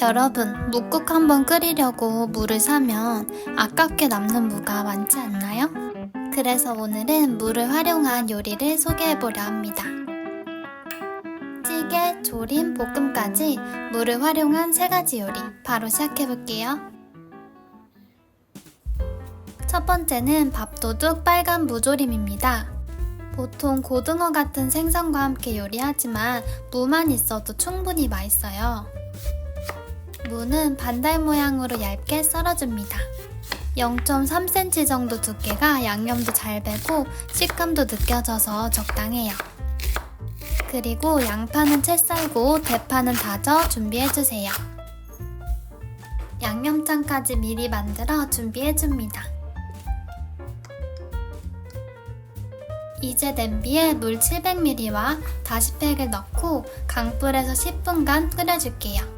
여러분, 묵국 한번 끓이려고 물을 사면 아깝게 남는 무가 많지 않나요? 그래서 오늘은 물을 활용한 요리를 소개해보려 합니다. 찌개, 조림, 볶음까지 물을 활용한 세 가지 요리 바로 시작해볼게요. 첫 번째는 밥도둑 빨간 무조림입니다. 보통 고등어 같은 생선과 함께 요리하지만 무만 있어도 충분히 맛있어요. 무는 반달 모양으로 얇게 썰어줍니다. 0.3cm 정도 두께가 양념도 잘 배고 식감도 느껴져서 적당해요. 그리고 양파는 채 썰고 대파는 다져 준비해주세요. 양념장까지 미리 만들어 준비해줍니다. 이제 냄비에 물 700ml와 다시팩을 넣고 강불에서 10분간 끓여줄게요.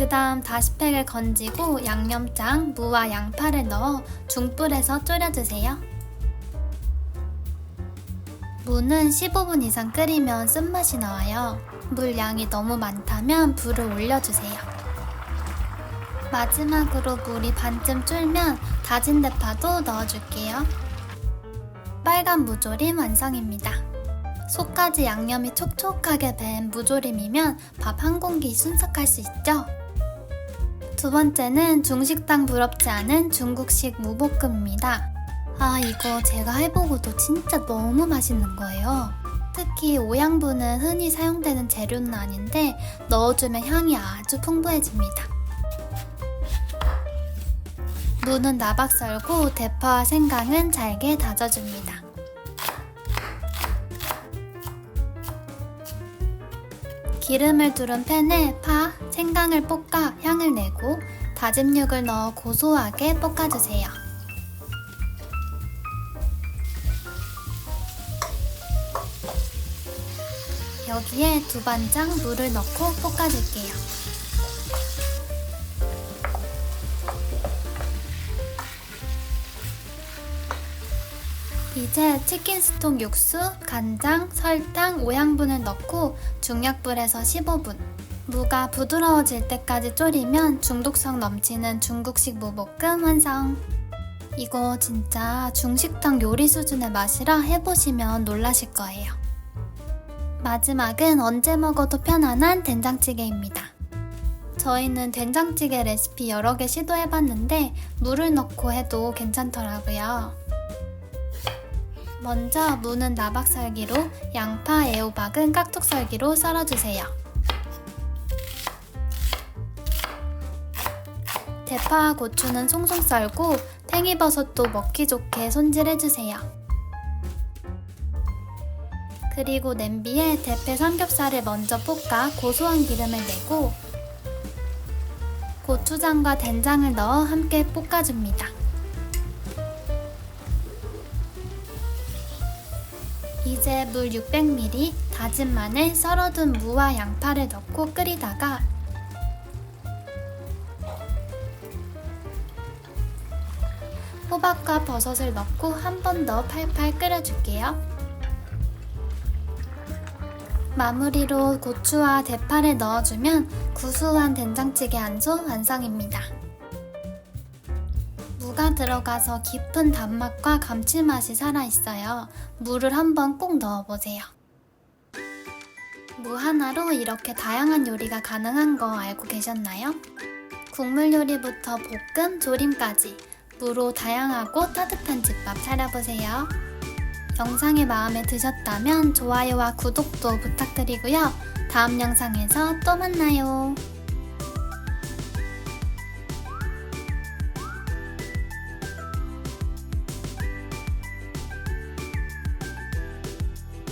그 다음 다시팩을 건지고 양념장, 무와 양파를 넣어 중불에서 졸여주세요. 무는 15분 이상 끓이면 쓴맛이 나와요. 물 양이 너무 많다면 불을 올려주세요. 마지막으로 물이 반쯤 쫄면 다진 대파도 넣어줄게요. 빨간 무조림 완성입니다. 속까지 양념이 촉촉하게 밴 무조림이면 밥 한 공기 순삭할 수 있죠? 두 번째는 중식당 부럽지 않은 중국식 무볶음입니다. 아, 이거 제가 해보고도 진짜 너무 맛있는 거예요. 특히 오양분은 흔히 사용되는 재료는 아닌데 넣어주면 향이 아주 풍부해집니다. 무는 나박 썰고 대파와 생강은 잘게 다져줍니다. 기름을 두른 팬에 파, 생강을 볶아 향을 내고 다진 육을 넣어 고소하게 볶아주세요. 여기에 두반장 물을 넣고 볶아줄게요. 이제 치킨 스톡 육수, 간장, 설탕, 오양분을 넣고 중약불에서 15분. 무가 부드러워질 때까지 졸이면 중독성 넘치는 중국식 무볶음 완성. 이거 진짜 중식당 요리 수준의 맛이라 해보시면 놀라실 거예요. 마지막은 언제 먹어도 편안한 된장찌개입니다. 저희는 된장찌개 레시피 여러 개 시도해봤는데 물을 넣고 해도 괜찮더라고요. 먼저 무는 나박썰기로, 양파, 애호박은 깍둑썰기로 썰어주세요. 대파와 고추는 송송 썰고 팽이버섯도 먹기 좋게 손질해주세요. 그리고 냄비에 대패 삼겹살을 먼저 볶아 고소한 기름을 내고 고추장과 된장을 넣어 함께 볶아줍니다. 이제 물 600ml, 다진 마늘, 썰어둔 무와 양파를 넣고 끓이다가 호박과 버섯을 넣고 한 번 더 팔팔 끓여줄게요. 마무리로 고추와 대파를 넣어주면 구수한 된장찌개 안소 완성입니다. 무가 들어가서 깊은 단맛과 감칠맛이 살아있어요. 물을 한번 꼭 넣어보세요. 무 하나로 이렇게 다양한 요리가 가능한 거 알고 계셨나요? 국물 요리부터 볶음, 조림까지 무로 다양하고 따뜻한 집밥 차려보세요. 영상이 마음에 드셨다면 좋아요와 구독도 부탁드리고요. 다음 영상에서 또 만나요.